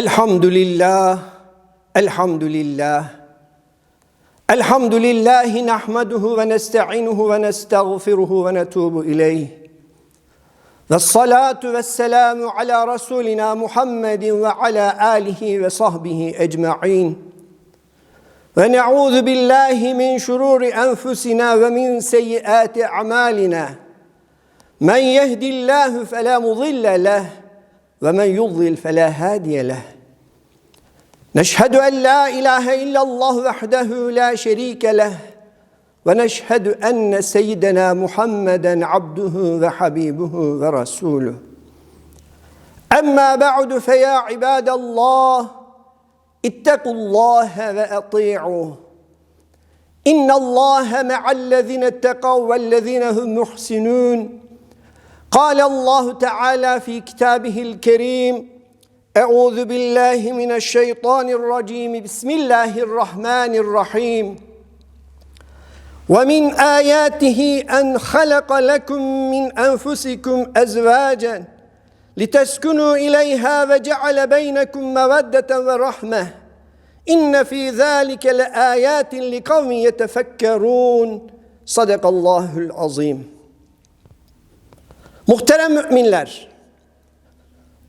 الحمد لله الحمد لله الحمد لله نحمده ونستعينه ونستغفره ونتوب إليه. والصلاة والسلام على رسولنا محمد وعلى آله وصحبه أجمعين. ونعوذ بالله من شرور أنفسنا ومن سيئات أعمالنا. من يهد الله فلا مضل له ومن يضلل فلا هادي له. نشهد أن لا إله إلا الله وحده لا شريك له ونشهد أن سيدنا محمدا عبده وحبيبه ورسوله. أما بعد فيا عباد الله اتقوا الله وأطيعوه. إن الله مع الذين اتقوا والذين هم محسنون. قال الله تعالى في كتابه الكريم Euzu billahi mineşşeytanirracim. Bismillahirrahmanirrahim. Ve min ayatihi en halaka lekum min enfusikum ezvacen litaskunu ileyha ve ceale beynekum meveddeten ve rahme. İnne fi zalike leayatin likavmin yetefekkerun. Sadakallahul. Muhterem müminler,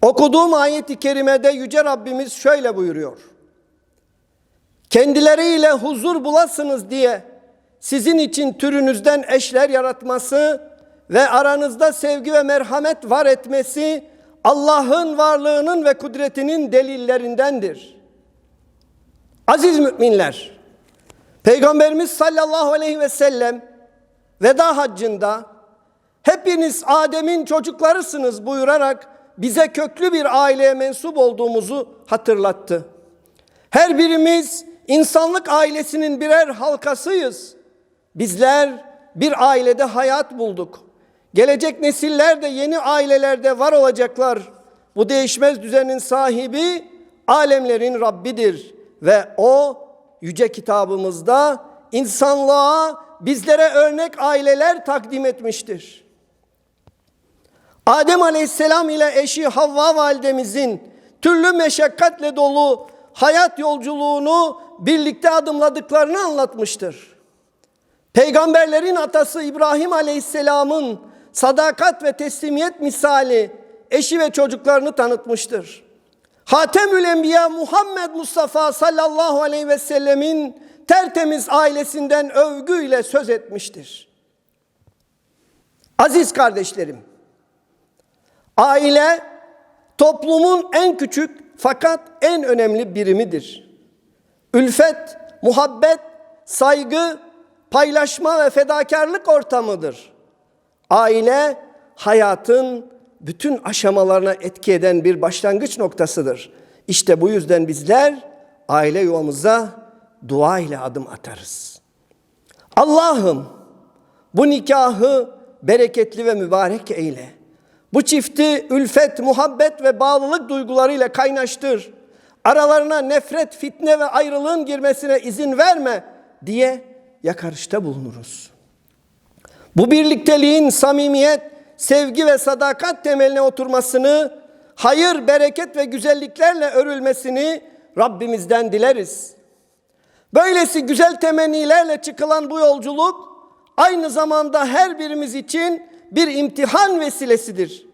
okuduğum ayeti kerimede Yüce Rabbimiz şöyle buyuruyor. Kendileriyle huzur bulasınız diye sizin için türünüzden eşler yaratması ve aranızda sevgi ve merhamet var etmesi Allah'ın varlığının ve kudretinin delillerindendir. Aziz müminler, Peygamberimiz sallallahu aleyhi ve sellem veda haccında hepiniz Adem'in çocuklarısınız buyurarak bize köklü bir aileye mensup olduğumuzu hatırlattı. Her birimiz insanlık ailesinin birer halkasıyız. Bizler bir ailede hayat bulduk. Gelecek nesiller de yeni ailelerde var olacaklar. Bu değişmez düzenin sahibi alemlerin Rabbidir ve o yüce kitabımızda insanlığa bizlere örnek aileler takdim etmiştir. Adem Aleyhisselam ile eşi Havva validemizin türlü meşakkatle dolu hayat yolculuğunu birlikte adımladıklarını anlatmıştır. Peygamberlerin atası İbrahim Aleyhisselam'ın sadakat ve teslimiyet misali eşi ve çocuklarını tanıtmıştır. Hatemül Enbiya Muhammed Mustafa sallallahu aleyhi ve sellemin tertemiz ailesinden övgüyle söz etmiştir. Aziz kardeşlerim, aile toplumun en küçük fakat en önemli birimidir. Ülfet, muhabbet, saygı, paylaşma ve fedakarlık ortamıdır. Aile hayatın bütün aşamalarına etki eden bir başlangıç noktasıdır. İşte bu yüzden bizler aile yuvamıza dua ile adım atarız. Allah'ım bu nikahı bereketli ve mübarek eyle. Bu çifti ülfet, muhabbet ve bağlılık duygularıyla kaynaştır. Aralarına nefret, fitne ve ayrılığın girmesine izin verme diye yakarışta bulunuruz. Bu birlikteliğin samimiyet, sevgi ve sadakat temeline oturmasını, hayır, bereket ve güzelliklerle örülmesini Rabbimizden dileriz. Böylesi güzel temennilerle çıkılan bu yolculuk aynı zamanda her birimiz için bir imtihan vesilesidir.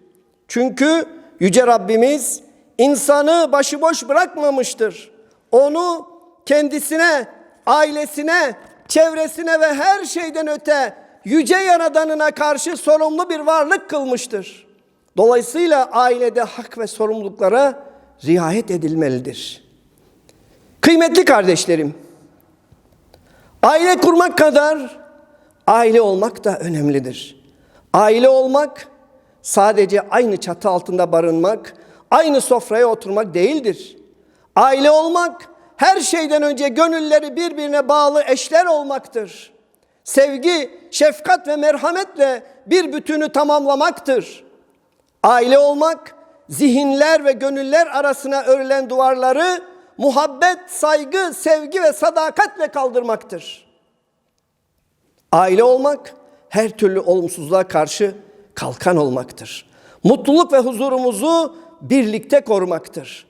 Çünkü yüce Rabbimiz insanı başıboş bırakmamıştır. Onu kendisine, ailesine, çevresine ve her şeyden öte yüce yaradanına karşı sorumlu bir varlık kılmıştır. Dolayısıyla ailede hak ve sorumluluklara riayet edilmelidir. Kıymetli kardeşlerim, aile kurmak kadar aile olmak da önemlidir. Aile olmak sadece aynı çatı altında barınmak, aynı sofraya oturmak değildir. Aile olmak her şeyden önce gönülleri birbirine bağlı eşler olmaktır. Sevgi, şefkat ve merhametle bir bütünü tamamlamaktır. Aile olmak zihinler ve gönüller arasına örülen duvarları muhabbet, saygı, sevgi ve sadakatle kaldırmaktır. Aile olmak her türlü olumsuzluğa karşı kalkan olmaktır. Mutluluk ve huzurumuzu birlikte korumaktır.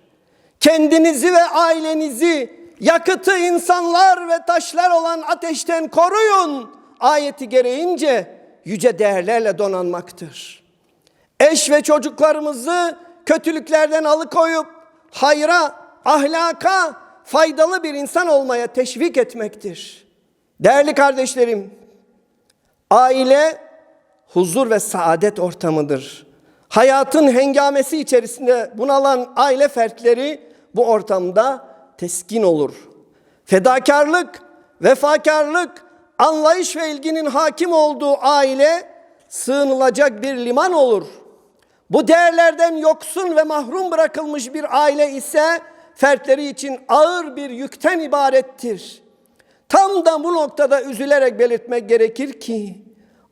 Kendinizi ve ailenizi yakıtı insanlar ve taşlar olan ateşten koruyun. Ayeti gereğince yüce değerlerle donanmaktır. Eş ve çocuklarımızı kötülüklerden alıkoyup hayra, ahlaka, faydalı bir insan olmaya teşvik etmektir. Değerli kardeşlerim, aile huzur ve saadet ortamıdır. Hayatın hengamesi içerisinde bunalan aile fertleri bu ortamda teskin olur. Fedakarlık, vefakarlık, anlayış ve ilginin hakim olduğu aile sığınılacak bir liman olur. Bu değerlerden yoksun ve mahrum bırakılmış bir aile ise fertleri için ağır bir yükten ibarettir. Tam da bu noktada üzülerek belirtmek gerekir ki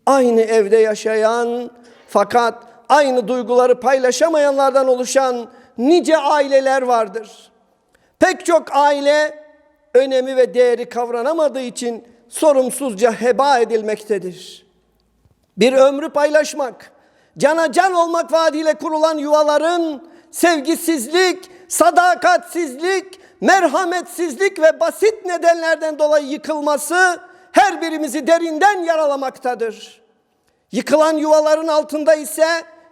aynı evde yaşayan fakat aynı duyguları paylaşamayanlardan oluşan nice aileler vardır. Pek çok aile önemi ve değeri kavranamadığı için sorumsuzca heba edilmektedir. Bir ömrü paylaşmak, cana can olmak vaadiyle kurulan yuvaların sevgisizlik, sadakatsizlik, merhametsizlik ve basit nedenlerden dolayı yıkılması her birimizi derinden yaralamaktadır. Yıkılan yuvaların altında ise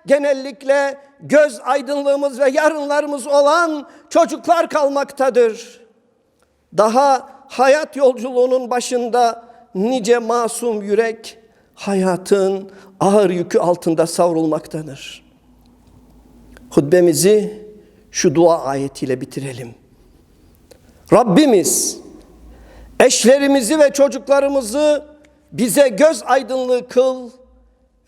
genellikle göz aydınlığımız ve yarınlarımız olan çocuklar kalmaktadır. Daha hayat yolculuğunun başında nice masum yürek hayatın ağır yükü altında savrulmaktadır. Hutbemizi şu dua ayetiyle bitirelim. Rabbimiz eşlerimizi ve çocuklarımızı bize göz aydınlığı kıl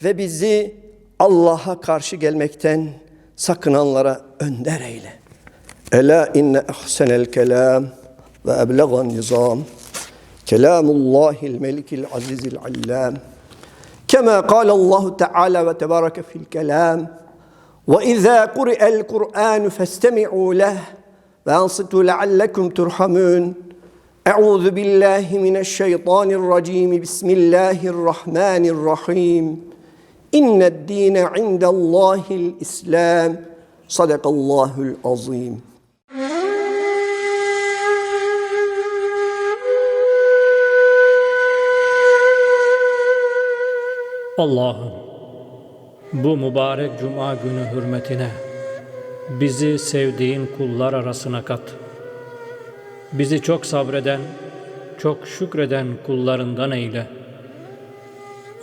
ve bizi Allah'a karşı gelmekten sakınanlara önder eyle. Ela inne ahsenel kelam ve eblegan nizam. Kelamullahil melikil azizil allam. Kema kâle Allahu Teala ve tebareke fil kelam. Ve izâ kuri'el Kur'an festemi'û leh. وانصتوا لعلكم ترحمون اعوذ بالله من الشيطان الرجيم بسم الله الرحمن الرحيم ان الدين عند الله الاسلام صدق الله العظيم Allah'ım bu mübarek cuma günü hürmetine bizi sevdiğin kullar arasına kat. Bizi çok sabreden, çok şükreden kullarından eyle.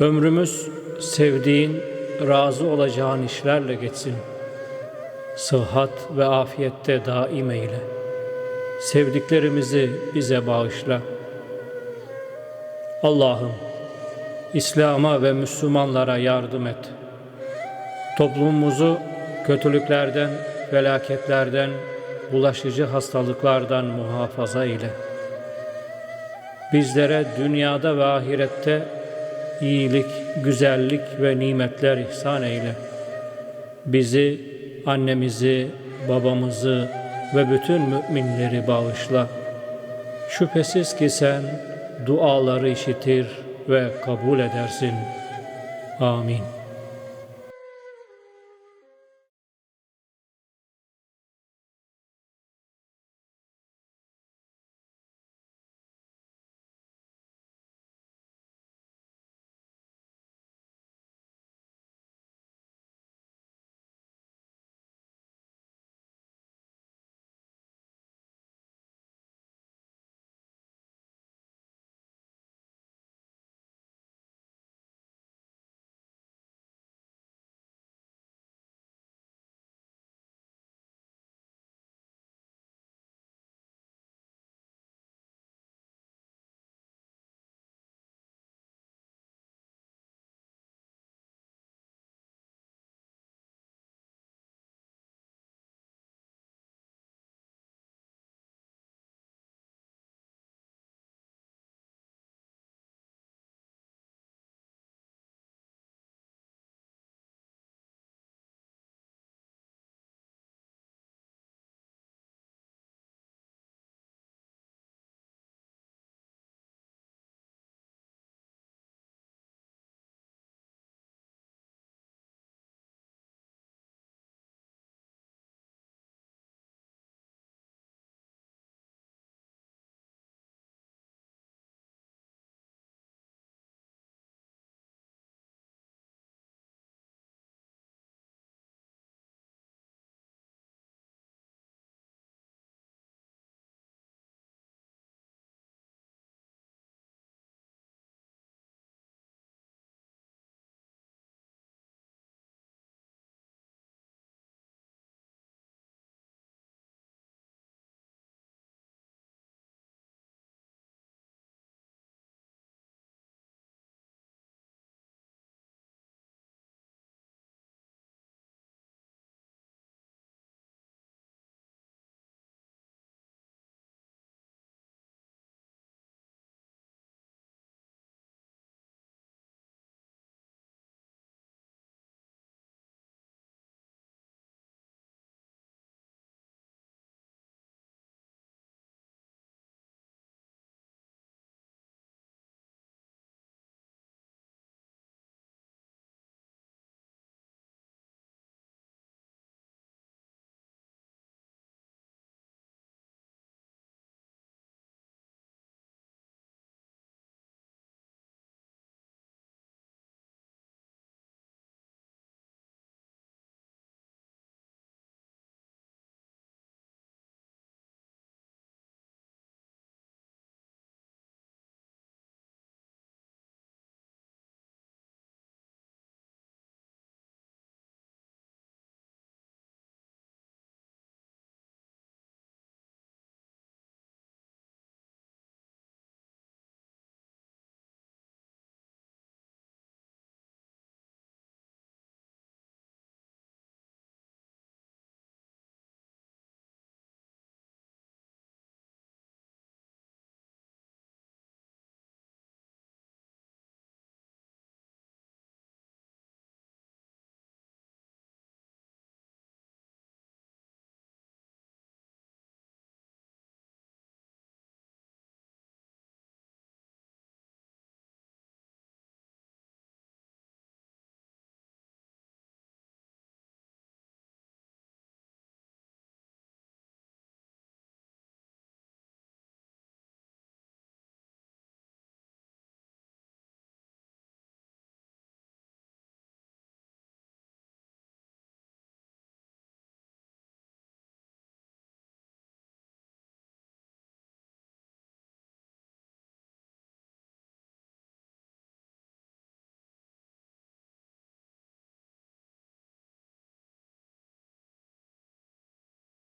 Ömrümüz sevdiğin, razı olacağın işlerle geçsin. Sıhhat ve afiyette daim eyle. Sevdiklerimizi bize bağışla. Allah'ım İslam'a ve Müslümanlara yardım et. Toplumumuzu kötülüklerden, felaketlerden, bulaşıcı hastalıklardan muhafaza eyle. Bizlere dünyada ve ahirette iyilik, güzellik ve nimetler ihsan eyle. Bizi, annemizi, babamızı ve bütün müminleri bağışla. Şüphesiz ki sen duaları işitir ve kabul edersin. Amin.